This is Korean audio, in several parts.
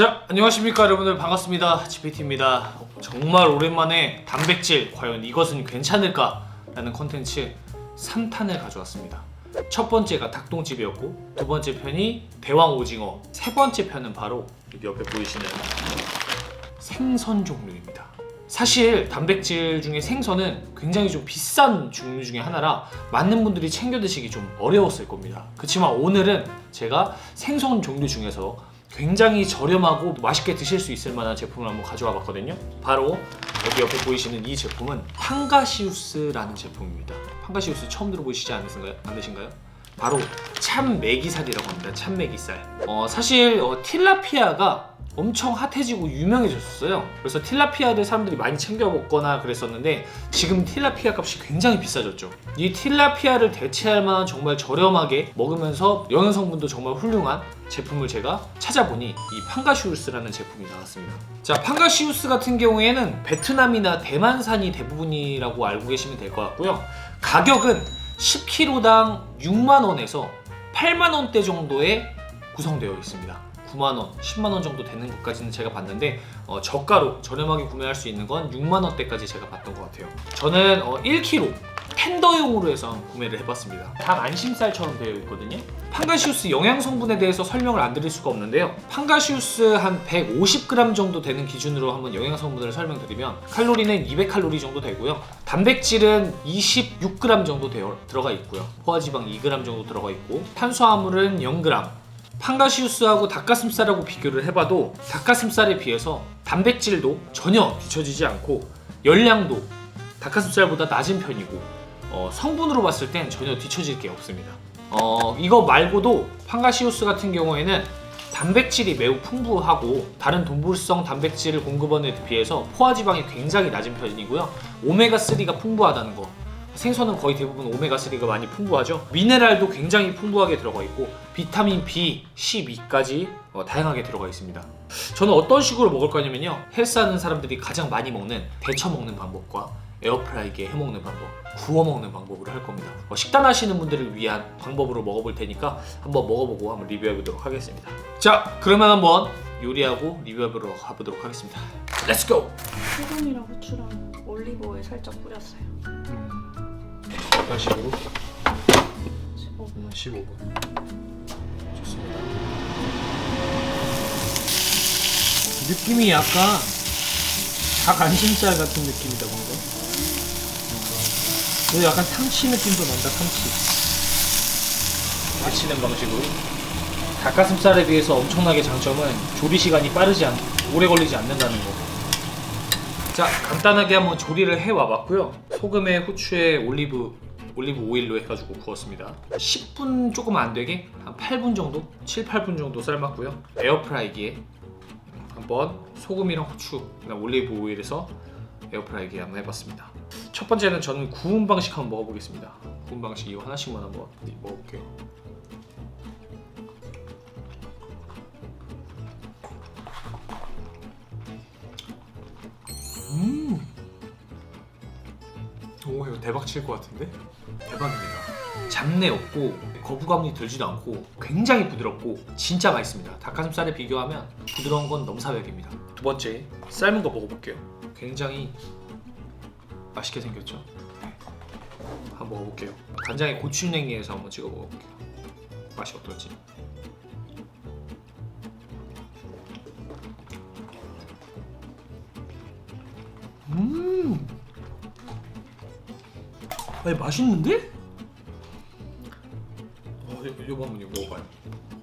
자, 안녕하십니까 여러분들 반갑습니다. GPT입니다. 정말 오랜만에 단백질 과연 이것은 괜찮을까? 라는 컨텐츠 3탄을 가져왔습니다. 첫 번째가 닭똥집이었고 두 번째 편이 대왕 오징어 세 번째 편은 바로 여기 옆에 보이시는 생선 종류입니다. 사실 단백질 중에 생선은 굉장히 좀 비싼 종류 중에 하나라 많은 분들이 챙겨 드시기 좀 어려웠을 겁니다. 그렇지만 오늘은 제가 생선 종류 중에서 굉장히 저렴하고 맛있게 드실 수 있을 만한 제품을 한번 가져와 봤거든요. 바로 여기 옆에 보이시는 이 제품은 팡가시우스라는 제품입니다. 팡가시우스 처음 들어보시지 않으신가요? 않으신가요? 바로 참메기살이라고 합니다. 참메기살. 어, 사실 어, 틸라피아가 엄청 핫해지고 유명해졌어요. 그래서 틸라피아들 사람들이 많이 챙겨 먹거나 그랬었는데 지금 틸라피아 값이 굉장히 비싸졌죠. 이 틸라피아를 대체할 만한 정말 저렴하게 먹으면서 영양 성분도 정말 훌륭한 제품을 제가 찾아보니 이 팡가시우스라는 제품이 나왔습니다. 자, 팡가시우스 같은 경우에는 베트남이나 대만산이 대부분이라고 알고 계시면 될 것 같고요. 가격은 10kg당 6만 원에서 8만 원대 정도에 구성되어 있습니다. 9만 원, 10만 원 정도 되는 것까지는 제가 봤는데 어, 저가로 저렴하게 구매할 수 있는 건 6만 원대까지 제가 봤던 것 같아요. 저는 어, 1kg 텐더용으로 해서 구매를 해봤습니다. 닭 안심살처럼 되어 있거든요. 팡가시우스 영양 성분에 대해서 설명을 안 드릴 수가 없는데요. 팡가시우스 한 150g 정도 되는 기준으로 한번 영양 성분을 설명드리면 칼로리는 200칼로리 정도 되고요. 단백질은 26g 정도 되어, 들어가 있고요. 포화지방 2g 정도 들어가 있고 탄수화물은 0g. 팡가시우스하고 닭가슴살하고 비교를 해봐도 닭가슴살에 비해서 단백질도 전혀 뒤처지지 않고 열량도 닭가슴살보다 낮은 편이고 어, 성분으로 봤을 땐 전혀 뒤처질 게 없습니다. 어, 이거 말고도 팡가시우스 같은 경우에는 단백질이 매우 풍부하고 다른 동물성 단백질 공급원에 비해서 포화지방이 굉장히 낮은 편이고요. 오메가3가 풍부하다는 거. 생선은 거의 대부분 오메가3가 많이 풍부하죠. 미네랄도 굉장히 풍부하게 들어가 있고 비타민 B, C2까지 어, 다양하게 들어가 있습니다. 저는 어떤 식으로 먹을 거냐면요. 헬스하는 사람들이 가장 많이 먹는 데쳐 먹는 방법과 에어프라이기에 해 먹는 방법, 구워 먹는 방법으로 할 겁니다. 어, 식단 하시는 분들을 위한 방법으로 먹어볼 테니까 한번 먹어보고 한번 리뷰해 보도록 하겠습니다. 자, 그러면 한번 요리하고 리뷰해 보러 가보도록 하겠습니다. 렛츠 고! 소금이랑 후추랑 올리브 오일 살짝 뿌렸어요. 어떤 식으로? 15분. 15분. 좋습니다. 느낌이 약간 닭 안심살 같은 느낌이다 뭔가. 그리고 약간 참치 느낌도 난다 참치. 데치는 방식으로. 닭가슴살에 비해서 엄청나게 장점은 조리 시간이 빠르지 않, 오래 걸리지 않는다는 거. 자 간단하게 한번 조리를 해 와 봤고요. 소금에 후추에 올리브 올리브 오일로 해가지고 구웠습니다. 10분 조금 안 되게 한 8분 정도, 7, 8분 정도 삶았고요. 에어프라이기에 한번 소금이랑 후추, 올리브 오일에서 에어프라이기에 한번 해봤습니다. 첫 번째는 저는 구운 방식 한번 먹어보겠습니다. 구운 방식 이거 하나씩만 한번 먹어볼게요. 이거 대박 칠 것 같은데? 대박입니다. 잡내 없고 거부감이 들지도 않고 굉장히 부드럽고 진짜 맛있습니다. 닭가슴살에 비교하면 부드러운 건 넘사벽입니다. 두 번째 삶은 거 먹어볼게요. 굉장히 맛있게 생겼죠? 네. 한번 먹어볼게요. 간장에 고추냉이에서 한번 찍어 먹어볼게요. 맛이 어떨지. 음. 아니 맛있는데? 어, 요- 요거 한번 이거 먹어봐요.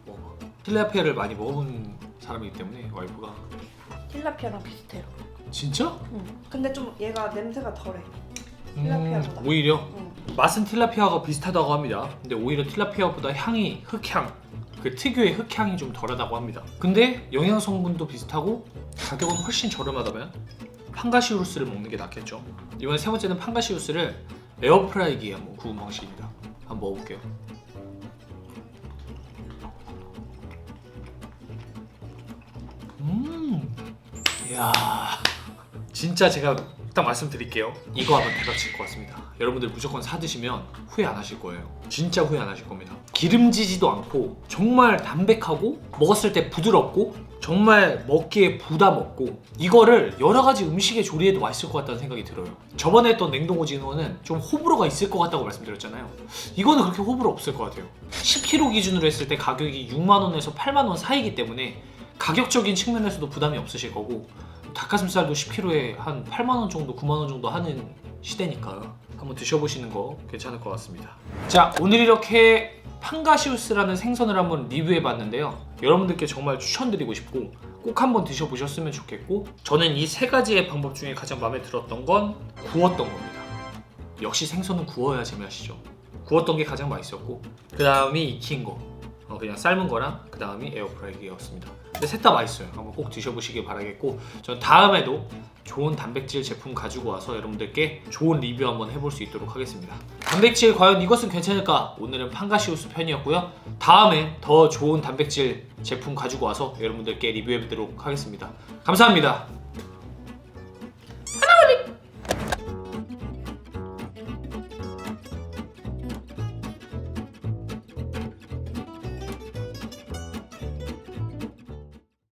먹어봐. 틸라피아를 많이 먹어본 사람이기 때문에 와이프가 틸라피아랑 비슷해요. 진짜? 응. 근데 좀 얘가 냄새가 덜해. 음, 틸라피아보다. 오히려 응. 맛은 틸라피아가 비슷하다고 합니다. 근데 오히려 틸라피아보다 향이 흑향, 그 특유의 흑향이 좀 덜하다고 합니다. 근데 영양 성분도 비슷하고 가격은 훨씬 저렴하다면 팡가시우스를 먹는 게 낫겠죠. 이번에 세 번째는 팡가시우스를 에어프라이기에 한번 구운 방식입니다. 한번 먹어볼게요. 음, 이야, 진짜 제가 딱 말씀드릴게요. 이거 하면 대박 칠것 같습니다. 여러분들 무조건 사 드시면 후회 안 하실 거예요. 진짜 후회 안 하실 겁니다. 기름지지도 않고 정말 담백하고 먹었을 때 부드럽고 정말 먹기에 부담 없고 이거를 여러 가지 음식에 조리해도 맛있을 것 같다는 생각이 들어요. 저번에 했던 냉동 오징어는 좀 호불호가 있을 것 같다고 말씀드렸잖아요. 이거는 그렇게 호불호 없을 것 같아요. 10kg 기준으로 했을 때 가격이 6만 원에서 8만 원 사이기 때문에 가격적인 측면에서도 부담이 없으실 거고 닭가슴살도 10kg에 한 8만 원 정도, 9만 원 정도 하는 시대니까 한번 드셔보시는 거 괜찮을 것 같습니다. 자, 오늘 이렇게 판가시우스라는 생선을 한번 리뷰해 봤는데요. 여러분들께 정말 추천드리고 싶고 꼭 한번 드셔보셨으면 좋겠고 저는 이 세 가지의 방법 중에 가장 마음에 들었던 건 구웠던 겁니다. 역시 생선은 구워야 제맛이죠. 구웠던 게 가장 맛있었고 그 다음이 익힌 거 어, 그냥 삶은 거랑 그 다음이 에어프라이기였습니다. 근데 셋 다 맛있어요. 한번 꼭 드셔보시길 바라겠고 전 다음에도 좋은 단백질 제품 가지고 와서 여러분들께 좋은 리뷰 한번 해볼 수 있도록 하겠습니다. 단백질 과연 이것은 괜찮을까? 오늘은 판가시우스 편이었고요. 다음에 더 좋은 단백질 제품 가지고 와서 여러분들께 리뷰해보도록 하겠습니다. 감사합니다.